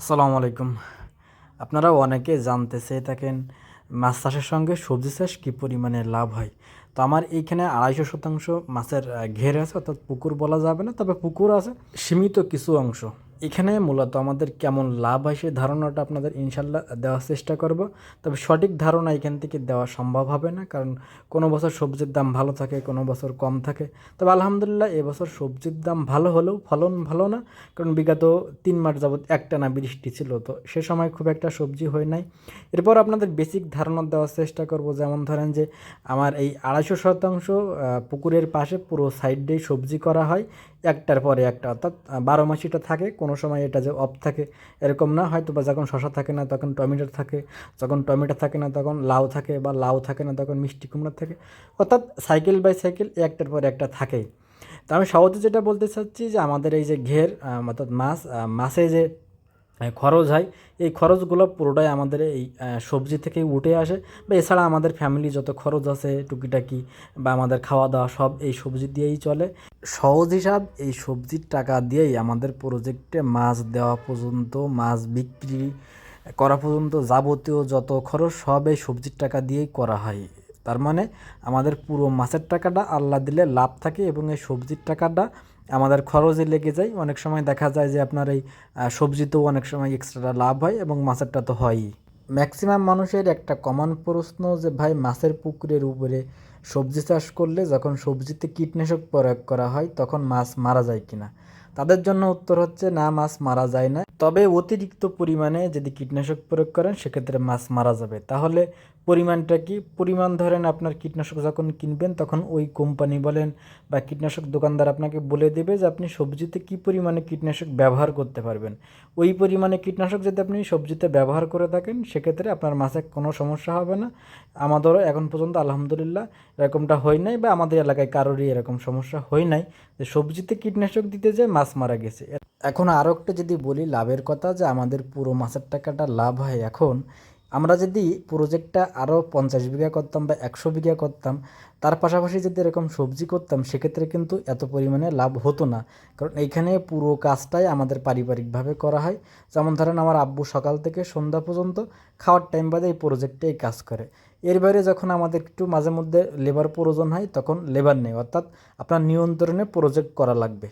আসসালামু আলাইকুম। আপনারা অনেকে জানতে চেয়ে থাকেন, মাছ চাষের সঙ্গে সবজি চাষ কী পরিমাণে লাভ হয়? তো আমার এইখানে আড়াইশো শতাংশ মাছের ঘের আছে, অর্থাৎ পুকুর বলা যাবে না, তবে পুকুর আছে, সীমিত কিছু অংশ। এখানে মূলত আমাদের কেমন লাভ হয় সেই ধারণাটা আপনাদের ইনশাল্লাহ দেওয়ার চেষ্টা করব। তবে সঠিক ধারণা এখান থেকে দেওয়া সম্ভব হবে না, কারণ কোনো বছর সবজির দাম ভালো থাকে, কোনো বছর কম থাকে। তবে আলহামদুলিল্লাহ এবছর সবজির দাম ভালো হলেও ফলন ভালো না, কারণ বিগত তিন মাস যাবৎ একটানা বৃষ্টি ছিল, তো সে সময় খুব একটা সবজি হয় নাই। এরপর আপনাদের বেসিক ধারণা দেওয়ার চেষ্টা করব, যেমন ধরেন যে আমার এই আড়াইশো শতাংশ পুকুরের পাশে পুরো সাইডেই সবজি করা হয়। একটার পরে একটা, অর্থাৎ বারো মাসিটা থাকে, কোনো সময় এটা যে অফ থাকে, এরকম না হয়তো বা যখন শশা থাকে না, তখন টমেটো থাকে, যখন টমেটো থাকে না, তখন লাউ থাকে, বা লাউ থাকে না, তখন মিষ্টি কুমড়া থাকে, অর্থাৎ সাইকেল বাই সাইকেল একটার পর একটা থাকেই। তো আমি সহজে যেটা বলতে চাচ্ছি যে আমাদের এই যে ঘের অর্থাৎ মাছ মাছে যে খরচ হয়। এই খরচগুলো পুরোটাই আমাদের এই সবজি থেকেই উঠে আসে বা এছাড়া আমাদের ফ্যামিলি যত খরচ আছে টুকিটাকি বা আমাদের খাওয়া দাওয়া সব এই সবজি দিয়েই চলে। সহজ হিসাব, এই সবজির টাকা দিয়েই আমাদের প্রজেক্টে মাছ দেওয়া পর্যন্ত, মাছ বিক্রি করা পর্যন্ত যাবতীয় যত খরচ সব এই সবজির টাকা দিয়েই করা হয়। তার মানে আমাদের পুরো মাছের টাকাটা আল্লাহ দিলে লাভ থাকে এবং এই সবজির টাকাটা আমাদের খরচে লেগে যায়। অনেক সময় দেখা যায় যে আপনার এই সবজিতেও অনেক সময় এক্সট্রা লাভ হয় এবং মাছেরটা তো হয়ই। ম্যাক্সিমাম মানুষের একটা কমন প্রশ্ন যে, ভাই, মাছের পুকুরের উপরে সবজি চাষ করলে যখন সবজিতে কীটনাশক প্রয়োগ করা হয়, তখন মাছ মারা যায় কিনা? তাদের জন্য উত্তর হচ্ছে, না, মাছ মারা যায় না। তবে অতিরিক্ত পরিমাণে যদি কীটনাশক প্রয়োগ করেন, সেক্ষেত্রে মাছ মারা যাবে। তাহলে পরিমাণটা কি? পরিমাণ ধরেন আপনার কীটনাশক যখন কিনবেন, তখন ওই কোম্পানি বলেন বা কীটনাশক দোকানদার আপনাকে বলে দেবে যে আপনি সবজিতে কী পরিমাণে কীটনাশক ব্যবহার করতে পারবেন। ওই পরিমাণে কীটনাশক যদি আপনি সবজিতে ব্যবহার করে থাকেন, সেক্ষেত্রে আপনার মাছে কোনো সমস্যা হবে না। আমাদেরও এখন পর্যন্ত আলহামদুলিল্লাহ এরকমটা হয় নাই বা আমাদের এলাকায় কারোরই এরকম সমস্যা হয় নাই যে সবজিতে কীটনাশক দিতে যেয়ে মাছ মারা গেছে। এখন আরও একটা যদি বলি লাভের কথা যে আমাদের পুরো মাছের টাকাটা লাভ হয়। এখন আমরা যদি প্রজেক্টটা আরও পঞ্চাশ বিঘা করতাম বা একশো বিঘা করতাম, তার পাশাপাশি যদি এরকম সবজি করতাম, সেক্ষেত্রে কিন্তু এত পরিমাণে লাভ হতো না। কারণ এইখানে পুরো কাজটাই আমাদের পারিবারিকভাবে করা হয়। যেমন ধরেন আমার আব্বু সকাল থেকে সন্ধ্যা পর্যন্ত খাওয়ার টাইম বাদে এই প্রজেক্টেই কাজ করে। এর বাইরে যখন আমাদের একটু মাঝে মধ্যে লেবার প্রয়োজন হয়, তখন লেবার নেই। অর্থাৎ আপনার নিয়ন্ত্রণে প্রজেক্ট করা লাগবে।